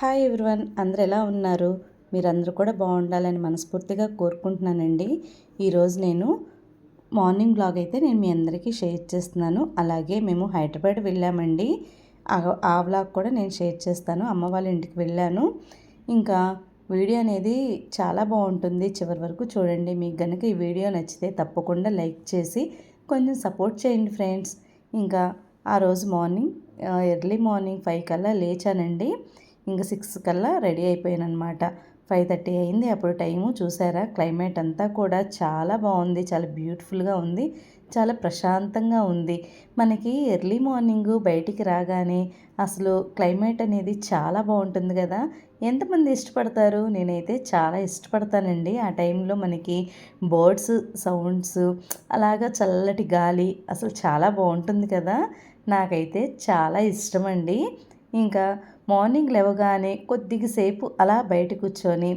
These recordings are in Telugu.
హాయ్ ఎవ్రీవన్ అందరు ఎలా ఉన్నారు? మీరందరూ కూడా బాగుండాలని మనస్ఫూర్తిగా కోరుకుంటున్నానండి. ఈరోజు నేను మార్నింగ్ బ్లాగ్ అయితే నేను మీ అందరికీ షేర్ చేస్తున్నాను. అలాగే మేము హైదరాబాద్ వెళ్ళామండి. ఆ బ్లాగ్ కూడా నేను షేర్ చేస్తాను. అమ్మ వాళ్ళ ఇంటికి వెళ్ళాను. ఇంకా వీడియో అనేది చాలా బాగుంటుంది. చివరి వరకు చూడండి. మీకు కనుక ఈ వీడియో నచ్చితే తప్పకుండా లైక్ చేసి కొంచెం సపోర్ట్ చేయండి ఫ్రెండ్స్. ఇంకా ఆ రోజు మార్నింగ్ ఎర్లీ మార్నింగ్ ఫైవ్ కల్లా లేచానండి. ఇంకా సిక్స్ కల్లా రెడీ అయిపోయాను అనమాట ఫైవ్ థర్టీ అయింది. అప్పుడు టైము చూసారా? క్లైమేట్ అంతా కూడా చాలా బాగుంది. చాలా బ్యూటిఫుల్గా ఉంది. చాలా ప్రశాంతంగా ఉంది. మనకి ఎర్లీ మార్నింగ్ బయటికి రాగానే అసలు క్లైమేట్ అనేది చాలా బాగుంటుంది కదా? ఎంతమంది ఇష్టపడతారు? నేనైతే చాలా ఇష్టపడతానండి. ఆ టైంలో మనకి బర్డ్స్ సౌండ్స్ అలాగా చల్లటి గాలి అసలు చాలా బాగుంటుంది కదా? నాకైతే చాలా ఇష్టమండి. ఇంకా మార్నింగ్ లేవగానే కొద్దిగా సేపు అలా బయట కూర్చొని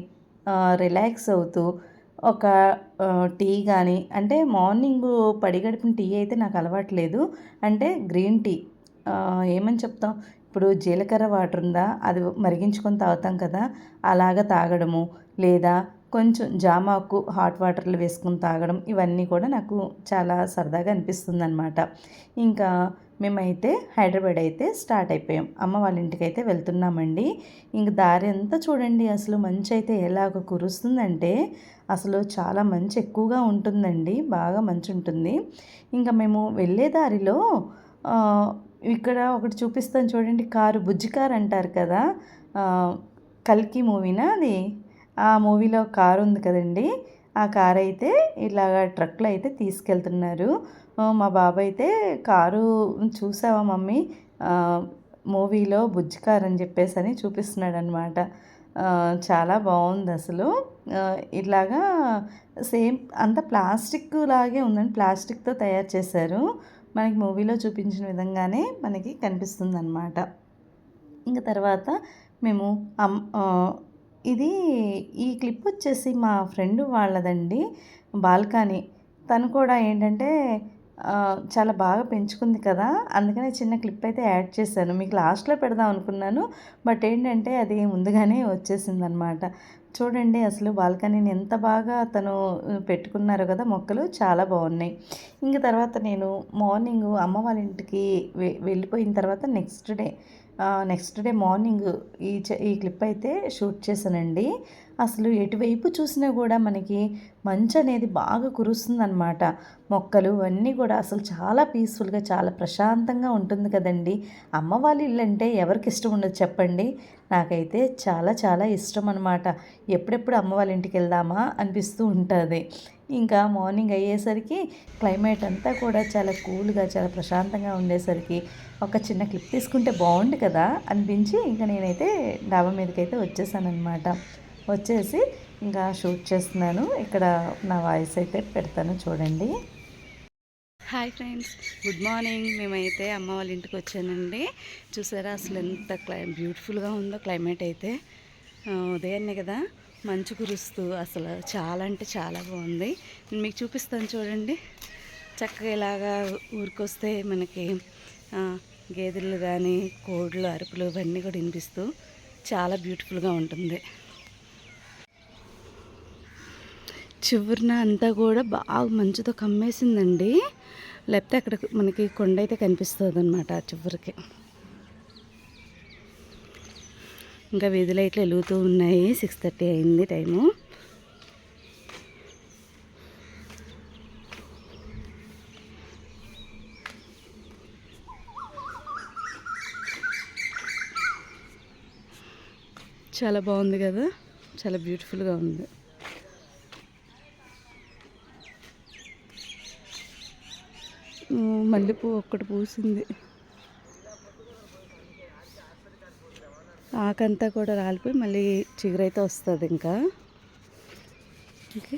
రిలాక్స్ అవుతూ ఒక టీ కానీ అంటే మార్నింగ్ పడిగడిపిన టీ అయితే నాకు అలవాట్లేదు. అంటే గ్రీన్ టీ. ఏమని చెప్తాం? ఇప్పుడు జీలకర్ర వాటర్ ఉందా? అది మరిగించుకొని తాగుతాం కదా? అలాగ తాగడము. లేదా కొంచెం జామాకు హాట్ వాటర్లు వేసుకుని తాగడం ఇవన్నీ కూడా నాకు చాలా సరదాగా అనిపిస్తుంది అనమాట ఇంకా మేమైతే హైదరాబాద్ అయితే స్టార్ట్ అయిపోయాం. అమ్మ వాళ్ళ ఇంటికి అయితే వెళ్తున్నామండి. ఇంక దారి అంతా చూడండి అసలు మంచి అయితే ఎలాగ కురుస్తుందంటే అసలు చాలా మంచి ఎక్కువగా ఉంటుందండి బాగా మంచి ఉంటుంది. ఇంకా మేము వెళ్ళే దారిలో ఇక్కడ ఒకటి చూపిస్తాను చూడండి కారు బుజ్జి కారు అంటారు కదా కల్కి మూవీనా అది? ఆ మూవీలో కారు ఉంది కదండి ఆ కార్ అయితే ఇలాగ ట్రక్లో అయితే తీసుకెళ్తున్నారు మా బాబాయ్ అయితే కారు చూసావా మమ్మీ? మూవీలో బుజ్జి కార్ అని చెప్పేసి అని చూపిస్తున్నాడు అనమాట చాలా బాగుంది అసలు. ఇలాగా సేమ్ అంత ప్లాస్టిక్ లాగే ఉందండి ప్లాస్టిక్తో తయారు చేశారు. మనకి మూవీలో చూపించిన విధంగానే మనకి కనిపిస్తుంది అనమాట ఇంకా తర్వాత మేము అమ్ ఇది ఈ క్లిప్ వచ్చేసి మా ఫ్రెండ్ వాళ్ళదండి బాల్కనీ. తను కూడా ఏంటంటే చాలా బాగా పెంచుకుంది కదా అందుకనే చిన్న క్లిప్ అయితే యాడ్ చేశాను. మీకు లాస్ట్లో పెడదాం అనుకున్నాను బట్ ఏంటంటే అది ముందుగానే వచ్చేసింది అనమాట చూడండి అసలు బాల్కనీని ఎంత బాగా తను పెట్టుకున్నారు కదా మొక్కలు చాలా బాగున్నాయి. ఇంక తర్వాత నేను మార్నింగ్ అమ్మ వాళ్ళ ఇంటికి వెళ్ళిపోయిన తర్వాత next day next day morning ఈ ఈ క్లిప్ అయితే షూట్ చేశానండి. అసలు ఎటువైపు చూసినా కూడా మనకి మంచు అనేది బాగా కురుస్తుందన్నమాట. మొక్కలు అన్నీ కూడా అసలు చాలా పీస్ఫుల్గా చాలా ప్రశాంతంగా ఉంటుంది కదండి. అమ్మ వాళ్ళ ఇల్లు అంటే ఎవరికి ఇష్టం ఉండదు చెప్పండి. నాకైతే చాలా చాలా ఇష్టం అనమాట ఎప్పుడెప్పుడు అమ్మ వాళ్ళ ఇంటికి వెళ్దామా అనిపిస్తూ ఉంటుంది. ఇంకా మార్నింగ్ అయ్యేసరికి క్లైమేట్ అంతా కూడా చాలా కూల్గా చాలా ప్రశాంతంగా ఉండేసరికి ఒక చిన్న క్లిప్ తీసుకుంటే బాగుండు కదా అనిపించి ఇంకా నేనైతే డాబా మీదకైతే వచ్చేసానమాట వచ్చేసి ఇంకా షూట్ చేస్తున్నాను. ఇక్కడ నా వాయిస్ అయితే పెడతాను చూడండి. Hi friends. Good morning. మేమైతే అమ్మ వాళ్ళ ఇంటికి వచ్చానండి. చూసారా అసలు ఎంత క్లై బ్యూటిఫుల్గా ఉందో క్లైమేట్ అయితే. ఉదయాన్నే కదా మంచు కురుస్తూ అసలు చాలా అంటే చాలా బాగుంది. నేను మీకు చూపిస్తాను చూడండి. చక్కగా ఇలాగా ఊరికొస్తే మనకి గేదెలు కానీ కోళ్ళు అరుపులు ఇవన్నీ కూడా వినిపిస్తూ చాలా బ్యూటిఫుల్గా ఉంటుంది. చివరిన అంతా కూడా బాగా మంచుతో కమ్మేసిందండి. లేకపోతే అక్కడ మనకి కొండ అయితే కనిపిస్తుంది అనమాట చివరికి. ఇంకా వీధి లైట్లు వెలుగుతూ ఉన్నాయి. సిక్స్ థర్టీ అయింది టైము. చాలా బాగుంది కదా. చాలా బ్యూటిఫుల్గా ఉంది. మల్లెపూ ఒక్కటి పూసింది. ఆకంతా కూడా రాలిపోయి మళ్ళీ చిగురైతే వస్తుంది ఇంకా. ఓకే.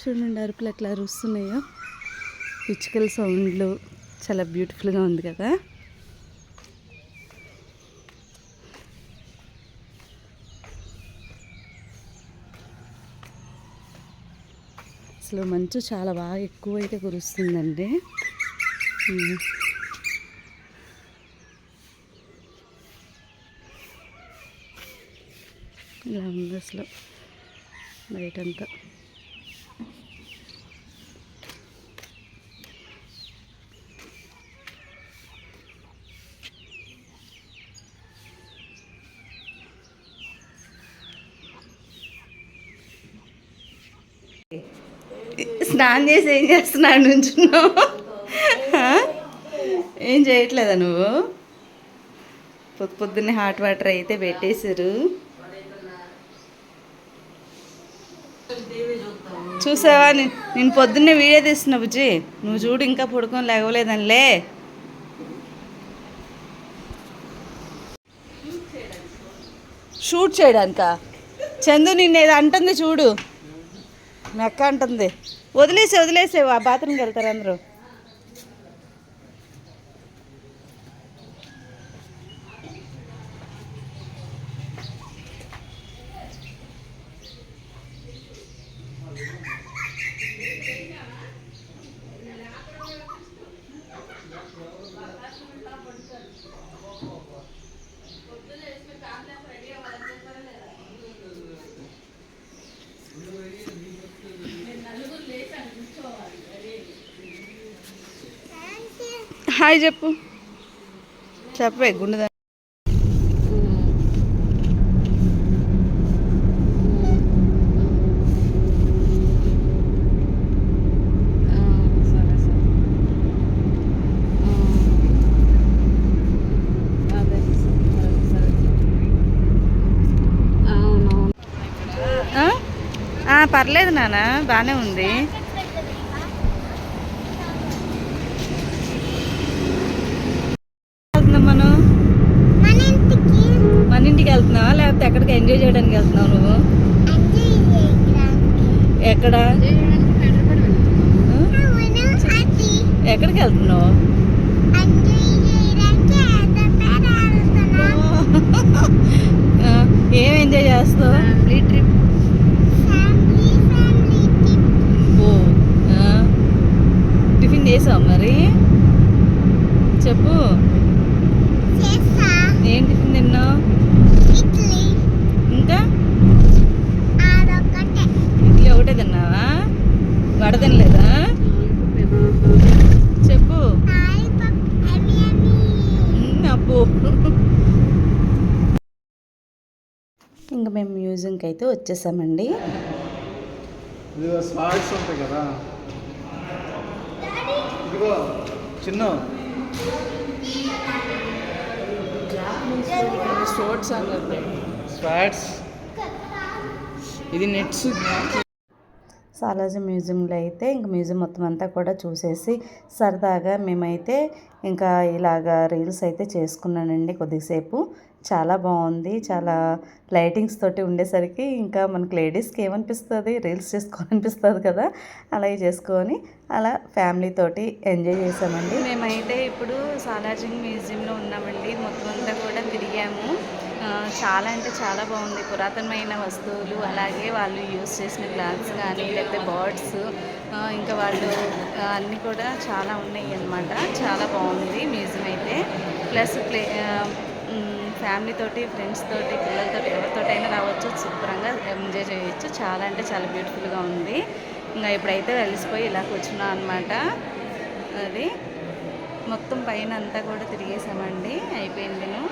చూడండి అరుపులు ఎట్లా అరుస్తున్నాయో. పిచ్చుకల సౌండ్లు చాలా బ్యూటిఫుల్గా ఉంది కదా. అసలు మంచు చాలా బాగా ఎక్కువ అయితే కురుస్తుందండి ఇలా ఉంది అసలు. బయటంతా. స్నానం చేసి ఏం చేస్తున్నాడు నుంచున్నావు? ఏం చేయట్లేదా నువ్వు? పొద్దు పొద్దున్నే హాట్ వాటర్ అయితే పెట్టేశారు. చూసావా? నేను పొద్దున్నే వీడియో తీస్తున్నా బుజ్జి. నువ్వు చూడు ఇంకా పడుకొని లేవలేదనిలే. షూట్ చేయడానికా? చందు నిన్న ఏదో అంటుంది చూడు. మెక్క అంటుంది. వదిలేసి వదిలేసేవా బాత్రూమ్కి వెళ్తారు అందరూ. హాయ్ చెప్పు. చెప్పే గుండె పర్లేదు నాన్న బాగానే ఉంది. వెళ్తున్నావా లేకపోతే ఎక్కడికి ఎంజాయ్ చేయడానికి వెళ్తున్నావు నువ్వు? ఎక్కడ? ఎక్కడికి వెళ్తున్నావు ఆ, ఏం ఎంజాయ్ చేస్తావు ఫ్యామిలీ ట్రిప్ ఓ ఆ. టిఫిన్ చేసావు మరి చెప్పు ఏం టిఫిన్ తిన్నావు ఇంకా ఇడ్లీ ఒకటే తిన్నావా వడ తినలేదా చెప్పు ఉమ్, అబ్బో ఇంకా మ్యూజియంకి అయితే వచ్చేసామండి కదా. చిన్న. షోర్ట్స్ ఇది నెట్స్ సాలాజీ మ్యూజియంలో అయితే ఇంక మ్యూజియం మొత్తం అంతా కూడా చూసేసి సరదాగా మేమైతే ఇంకా ఇలాగా రీల్స్ అయితే చేసుకున్నానండి కొద్దిసేపు. చాలా బాగుంది. చాలా లైటింగ్స్ తోటి ఉండేసరికి ఇంకా మనకు లేడీస్కి ఏమనిపిస్తుంది? రీల్స్ చేసుకోవాలనిపిస్తుంది కదా? అలాగే చేసుకొని అలా ఫ్యామిలీ తోటి ఎంజాయ్ చేసామండి. మేమైతే ఇప్పుడు సాలార్జింగ్ మ్యూజియంలో ఉన్నామండి. మొత్తం అంతా కూడా తిరిగాము. చాలా అంటే చాలా బాగుంది. పురాతనమైన వస్తువులు అలాగే వాళ్ళు యూస్ చేసిన గ్లాస్ కానీ లేకపోతే బర్డ్స్ ఇంకా వాళ్ళు అన్నీ కూడా చాలా ఉన్నాయి అన్నమాట. చాలా బాగుంది మ్యూజియం అయితే. ప్లస్ ప్లే ఫ్యామిలీ తోటి ఫ్రెండ్స్ తోటి పిల్లలతో ఎవరితోటైనా రావచ్చు. శుభ్రంగా ఎంజాయ్ చేయొచ్చు. చాలా అంటే చాలా బ్యూటిఫుల్గా ఉంది. ఇంకా ఇప్పుడైతే వెలిసిపోయి ఇలా కూర్చున్నాం అనమాట అది మొత్తం పైన అంతా కూడా తిరిగేసామండి. అయిపోయింది నేను.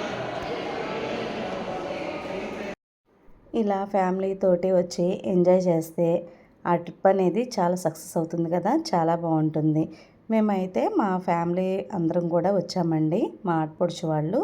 ఇలా ఫ్యామిలీతోటి వచ్చి ఎంజాయ్ చేస్తే ఆ ట్రిప్ అనేది చాలా సక్సెస్ అవుతుంది కదా. చాలా బాగుంటుంది. మేమైతే మా ఫ్యామిలీ అందరం కూడా వచ్చామండి. మా ఆడపడుచు వాళ్ళు.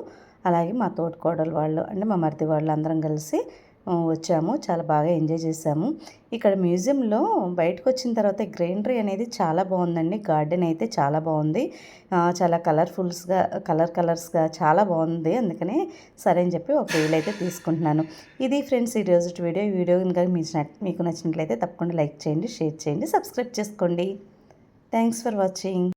అలాగే మా తోటికోడలు వాళ్ళు అంటే మా మరిది వాళ్ళు అందరం కలిసి వచ్చాము. చాలా బాగా ఎంజాయ్ చేసాము ఇక్కడ మ్యూజియంలో బయటకు వచ్చిన తర్వాత గ్రీనరీ అనేది చాలా బాగుందండి. గార్డెన్ అయితే చాలా బాగుంది. చాలా కలర్ఫుల్స్గా కలర్ కలర్స్గా చాలా బాగుంది. అందుకనే సరే అని చెప్పి ఒక రీల్ అయితే తీసుకుంటున్నాను. ఇది ఫ్రెండ్స్ ఈ వీడియో. ఈ వీడియో కనుక నచ్చి- మీకు నచ్చినట్లయితే తప్పకుండా లైక్ చేయండి షేర్ చేయండి సబ్స్క్రైబ్ చేసుకోండి. Thanks for watching.